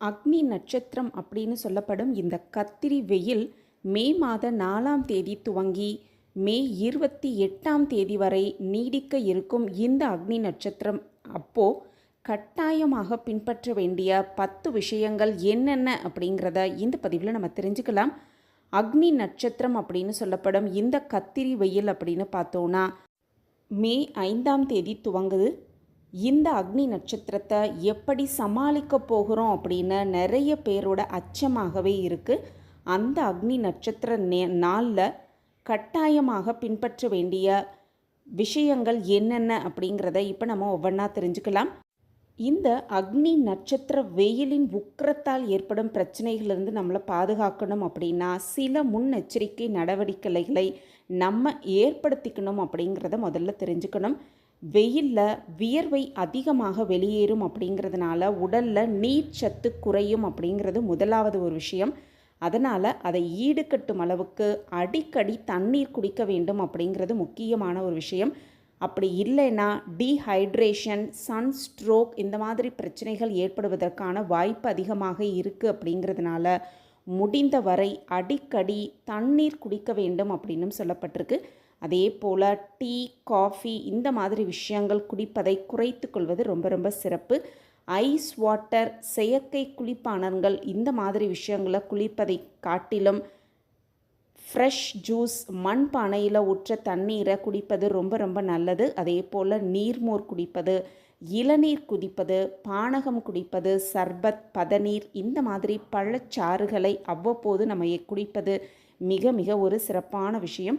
அக்னி நட்சத்திரம் அப்படின்னு சொல்லப்படும் இந்த கத்திரி வெயில் மே மாத நாலாம் தேதி துவங்கி மே இருபத்தி எட்டாம் தேதி வரை நீடிக்க இருக்கும் இந்த அக்னி நட்சத்திரம். அப்போ கட்டாயமாக பின்பற்ற வேண்டிய பத்து விஷயங்கள் என்னென்ன அப்படிங்கிறத இந்த பதிவில் நம்ம தெரிஞ்சுக்கலாம். அக்னி நட்சத்திரம் அப்படின்னு சொல்லப்படும் இந்த கத்திரி வெயில் அப்படின்னு பார்த்தோன்னா மே ஐந்தாம் தேதி துவங்குது. இந்த அக்னி நட்சத்திரத்தை எப்படி சமாளிக்க போகிறோம் அப்படின்னு நிறைய பேரோட அச்சமாகவே இருக்குது அந்த அக்னி நட்சத்திர நே நாளில் கட்டாயமாக பின்பற்ற வேண்டிய விஷயங்கள் என்னென்ன அப்படிங்கிறத இப்போ நம்ம ஒவ்வொன்றா தெரிஞ்சுக்கலாம். இந்த அக்னி நட்சத்திர வெயிலின் உக்கிரத்தால் ஏற்படும் பிரச்சனைகளிலிருந்து நம்மளை பாதுகாக்கணும் அப்படின்னா சில முன்னெச்சரிக்கை நடவடிக்கைகளை நம்ம ஏற்படுத்திக்கணும் அப்படிங்கிறத முதல்ல தெரிஞ்சுக்கணும். வெயிலில் வியர்வை அதிகமாக வெளியேறும் அப்படிங்கிறதுனால உடலில் நீர்ச்சத்து குறையும் அப்படிங்கிறது முதலாவது ஒரு விஷயம். அதனால் அதை ஈடுகட்டும் அளவுக்கு அடிக்கடி தண்ணீர் குடிக்க வேண்டும் அப்படிங்கிறது முக்கியமான ஒரு விஷயம். அப்படி இல்லைன்னா டீஹைட்ரேஷன் சன் ஸ்ட்ரோக் இந்த மாதிரி பிரச்சனைகள் ஏற்படுவதற்கான வாய்ப்பு அதிகமாக இருக்குது அப்படிங்கிறதுனால முடிந்த வரை அடிக்கடி தண்ணீர் குடிக்க வேண்டும் அப்படின்னும் சொல்லப்பட்டிருக்கு. அதே போல் டீ காஃபி இந்த மாதிரி விஷயங்கள் குடிப்பதை குறைத்து கொள்வது ரொம்ப ரொம்ப சிறப்பு. ஐஸ் வாட்டர் செயற்கை குளிப்பானங்கள் இந்த மாதிரி விஷயங்களை குளிப்பதை காட்டிலும் ஃப்ரெஷ் ஜூஸ் மண் பானையில் ஊற்ற தண்ணீரை குடிப்பது ரொம்ப ரொம்ப நல்லது. அதே போல் நீர்மோர் குடிப்பது இளநீர் குடிப்பது பானகம் குடிப்பது சர்பத் பதநீர் இந்த மாதிரி பழச்சாறுகளை அவ்வப்போது நம்ம குடிப்பது மிக மிக ஒரு சிறப்பான விஷயம்.